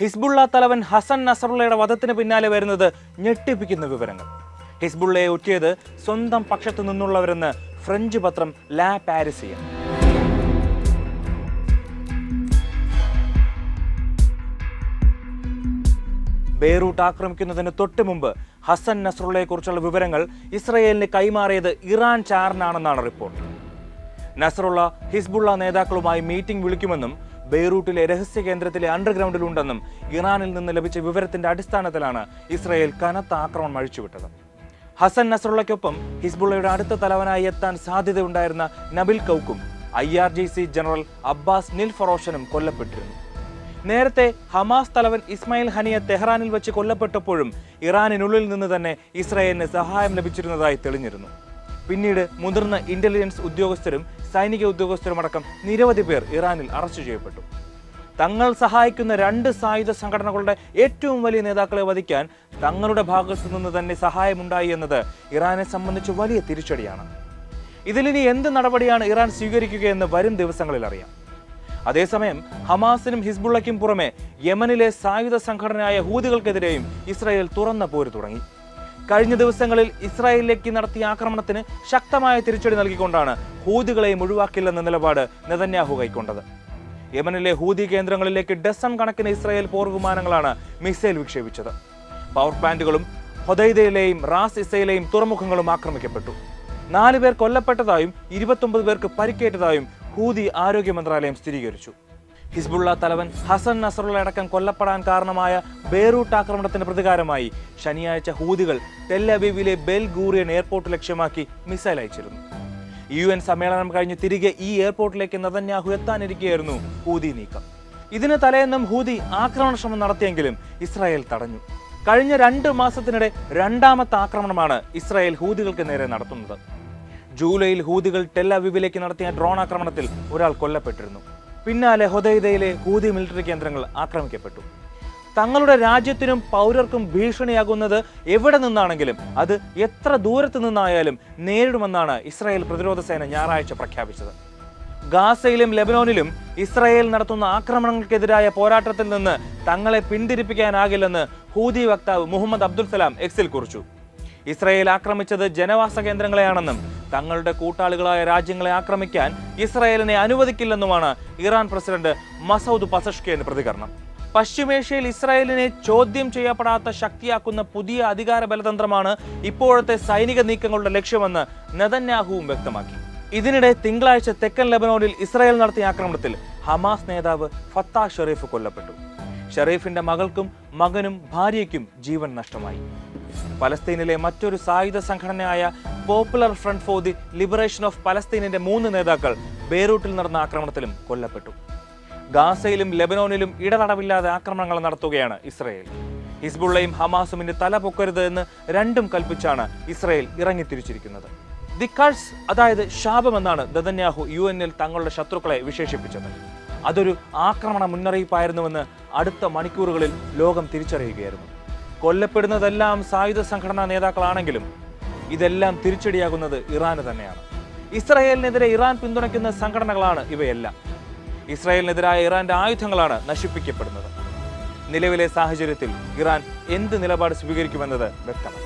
Hezbollah തലവൻ ഹസൻ നസറുള്ളയുടെ വധത്തിന് പിന്നാലെ വരുന്നത് ഞെട്ടിപ്പിക്കുന്ന വിവരങ്ങൾ. ഹിസ്ബുള്ളയെ ഒറ്റിയത് സ്വന്തം പക്ഷത്തു നിന്നുള്ളവരെന്ന് ഫ്രഞ്ച് പത്രം ലാ പാരിസിയൻ ബെയ്റൂട്ട് ആക്രമിക്കുന്നതിന് തൊട്ട് മുമ്പ് ഹസൻ നസറുള്ളയെക്കുറിച്ചുള്ള വിവരങ്ങൾ ഇസ്രയേലിന് കൈമാറിയത് ഇറാൻ ചാരനാണെന്നാണ് റിപ്പോർട്ട്. നസറുള്ള ഹിസ്ബുള്ള നേതാക്കളുമായി മീറ്റിംഗ് വിളിക്കുമെന്നും ബെയ്റൂട്ടിലെ രഹസ്യ കേന്ദ്രത്തിലെ അണ്ടർഗ്രൗണ്ടിലുണ്ടെന്നും ഇറാനിൽ നിന്ന് ലഭിച്ച വിവരത്തിന്റെ അടിസ്ഥാനത്തിലാണ് ഇസ്രയേൽ കനത്ത ആക്രമണം അഴിച്ചുവിട്ടത്. ഹസൻ നസറുള്ളയ്ക്കൊപ്പം ഹിസ്ബുള്ളയുടെ അടുത്ത തലവനായി എത്താൻ സാധ്യതയുണ്ടായിരുന്ന Nabil കൗക്കും I R G C general Abbas നിൽ ഫറോഷനും കൊല്ലപ്പെട്ടിരുന്നു. നേരത്തെ ഹമാസ് തലവൻ ഇസ്മായിൽ ഹനിയ തെഹ്റാനിൽ വെച്ച് കൊല്ലപ്പെട്ടപ്പോഴും ഇറാനിനുള്ളിൽ നിന്ന് തന്നെ ഇസ്രായേലിന് സഹായം ലഭിച്ചിരുന്നതായി തെളിഞ്ഞിരുന്നു. പിന്നീട് മുതിർന്ന ഇന്റലിജൻസ് ഉദ്യോഗസ്ഥരും സൈനിക ഉദ്യോഗസ്ഥരും അടക്കം നിരവധി പേർ ഇറാനിൽ അറസ്റ്റ് ചെയ്യപ്പെട്ടു. തങ്ങൾ സഹായിക്കുന്ന രണ്ട് സായുധ സംഘടനകളുടെ ഏറ്റവും വലിയ നേതാക്കളെ വധിക്കാൻ തങ്ങളുടെ ഭാഗത്തു നിന്ന് തന്നെ സഹായമുണ്ടായി എന്നത് ഇറാനെ സംബന്ധിച്ച് വലിയ തിരിച്ചടിയാണ്. ഇതിലിനി എന്ത് നടപടിയാണ് ഇറാൻ സ്വീകരിക്കുകയെന്ന് വരും ദിവസങ്ങളിൽ അറിയാം. അതേസമയം ഹമാസിനും ഹിസ്ബുള്ളയ്ക്കും പുറമെ യമനിലെ സായുധ സംഘടനയായ ഹൂതികൾക്കെതിരെയും ഇസ്രായേൽ തുറന്ന പോര് തുടങ്ങി. കഴിഞ്ഞ ദിവസങ്ങളിൽ ഇസ്രായേലിലേക്ക് നടത്തിയ ആക്രമണത്തിന് ശക്തമായ തിരിച്ചടി നൽകിക്കൊണ്ടാണ് ഹൂതികളെയും ഒഴിവാക്കില്ലെന്ന നിലപാട് നെതന്യാഹു കൈക്കൊണ്ടത്. യമനിലെ ഹൂതി കേന്ദ്രങ്ങളിലേക്ക് ഡസൺ കണക്കിന് ഇസ്രായേൽ പോർ വിമാനങ്ങളാണ് മിസൈൽ വിക്ഷേപിച്ചത്. പവർ പ്ലാന്റുകളും ഹൊദൈദയിലെയും റാസ് ഇസയിലെയും തുറമുഖങ്ങളും ആക്രമിക്കപ്പെട്ടു. നാല് പേർ കൊല്ലപ്പെട്ടതായും ഇരുപത്തൊമ്പത് പേർക്ക് പരിക്കേറ്റതായും ഹൂതി ആരോഗ്യ മന്ത്രാലയം സ്ഥിരീകരിച്ചു. ഹിസ്ബുള്ള തലവൻ ഹസൻ നസറുള്ള അടക്കം കൊല്ലപ്പെടാൻ കാരണമായ ബേറൂട്ട് ആക്രമണത്തിന് പ്രതികാരമായി ശനിയാഴ്ച ഹൂതികൾ തെല്ലബീബിലെ ബെൽ ഗൂറിയൻ എയർപോർട്ട് ലക്ഷ്യമാക്കി മിസൈൽ അയച്ചിരുന്നു. യു എൻ സമ്മേളനം കഴിഞ്ഞ് തിരികെ ഈ എയർപോർട്ടിലേക്ക് നതന്യാഹു എത്താനിരിക്കുകയായിരുന്നു ഹൂതി നീക്കം. ഇതിന് തലേന്നും ഹൂതി ആക്രമണ ശ്രമം നടത്തിയെങ്കിലും ഇസ്രായേൽ തടഞ്ഞു. കഴിഞ്ഞ രണ്ട് മാസത്തിനിടെ രണ്ടാമത്തെ ആക്രമണമാണ് ഇസ്രായേൽ ഹൂതികൾക്ക് നേരെ നടത്തുന്നത്. ജൂലൈയിൽ ഹൂതികൾ ടെല്ലവിവിലേക്ക് നടത്തിയ ഡ്രോൺ ആക്രമണത്തിൽ ഒരാൾ കൊല്ലപ്പെട്ടിരുന്നു. പിന്നാലെ ഹൊദൈദയിലെ ഹൂതി മിലിറ്ററി കേന്ദ്രങ്ങൾ ആക്രമിക്കപ്പെട്ടു. തങ്ങളുടെ രാജ്യത്തിനും പൗരർക്കും ഭീഷണിയാകുന്നത് എവിടെ നിന്നാണെങ്കിലും അത് എത്ര ദൂരത്തു നിന്നായാലും നേരിടുമെന്നാണ് ഇസ്രായേൽ പ്രതിരോധ സേന ഞായറാഴ്ച പ്രഖ്യാപിച്ചത്. ഗാസയിലും ലെബനോനിലും ഇസ്രായേൽ നടത്തുന്ന ആക്രമണങ്ങൾക്കെതിരായ പോരാട്ടത്തിൽ നിന്ന് തങ്ങളെ പിന്തിരിപ്പിക്കാനാകില്ലെന്ന് ഹൂതി വക്താവ് മുഹമ്മദ് അബ്ദുൽ സലാം എക്സിൽ കുറിച്ചു. ഇസ്രായേൽ ആക്രമിച്ചത് ജനവാസ കേന്ദ്രങ്ങളെയാണെന്നും തങ്ങളുടെ കൂട്ടാളികളായ രാജ്യങ്ങളെ ആക്രമിക്കാൻ ഇസ്രയേലിനെ അനുവദിക്കില്ലെന്നുമാണ് ഇറാൻ പ്രസിഡന്റ് മസൌദ് പസഷ്കേന്റെ പ്രതികരണം. പശ്ചിമേഷ്യയിൽ ഇസ്രായേലിനെ ചോദ്യം ചെയ്യപ്പെടാത്ത ശക്തിയാക്കുന്ന പുതിയ അധികാര ബലതന്ത്രമാണ് ഇപ്പോഴത്തെ സൈനിക നീക്കങ്ങളുടെ ലക്ഷ്യമെന്ന് നെതന്യാഹുവും വ്യക്തമാക്കി. ഇതിനിടെ തിങ്കളാഴ്ച തെക്കൻ ലെബനോനിൽ ഇസ്രായേൽ നടത്തിയ ആക്രമണത്തിൽ ഹമാസ് നേതാവ് ഫത്താ ഷെറീഫ് കൊല്ലപ്പെട്ടു. ഷെറീഫിന്റെ മകൾക്കും മകനും ഭാര്യയ്ക്കും ജീവൻ നഷ്ടമായി. പലസ്തീനിലെ മറ്റൊരു സായുധ സംഘടനയായ popular front for the liberation of പലസ്തീനിന്റെ മൂന്ന് നേതാക്കൾ ബെയ്റൂട്ടിൽ നടന്ന ആക്രമണത്തിലും കൊല്ലപ്പെട്ടു. ഗാസയിലും ലെബനോനിലും ഇടതടവില്ലാതെ ആക്രമണങ്ങൾ നടത്തുകയാണ് ഇസ്രയേൽ. ഹിസ്ബുള്ളയും ഹമാസും ഇനി തല പൊക്കരുത് എന്ന് രണ്ടും കൽപ്പിച്ചാണ് ഇസ്രയേൽ ഇറങ്ങിത്തിരിച്ചിരിക്കുന്നത്. ദി കഴ്സ് അതായത് ശാപമെന്നാണ് ദദന്യാഹു യു എന്നിൽ തങ്ങളുടെ ശത്രുക്കളെ വിശേഷിപ്പിച്ചത്. അതൊരു ആക്രമണ മുന്നറിയിപ്പായിരുന്നുവെന്ന് അടുത്ത മണിക്കൂറുകളിൽ ലോകം തിരിച്ചറിയുകയായിരുന്നു. കൊല്ലപ്പെടുന്നതെല്ലാം സായുധ സംഘടനാ നേതാക്കളാണെങ്കിലും ഇതെല്ലാം തിരിച്ചടിയാകുന്നത് ഇറാന് തന്നെയാണ്. ഇസ്രായേലിനെതിരെ ഇറാൻ പിന്തുണയ്ക്കുന്ന സംഘടനകളാണ് ഇവയെല്ലാം. ഇസ്രായേലിനെതിരായ ഇറാന്റെ ആയുധങ്ങളാണ് നശിപ്പിക്കപ്പെടുന്നത്. നിലവിലെ സാഹചര്യത്തിൽ ഇറാൻ എന്ത് നിലപാട് സ്വീകരിക്കുമെന്നത് വ്യക്തമാണ്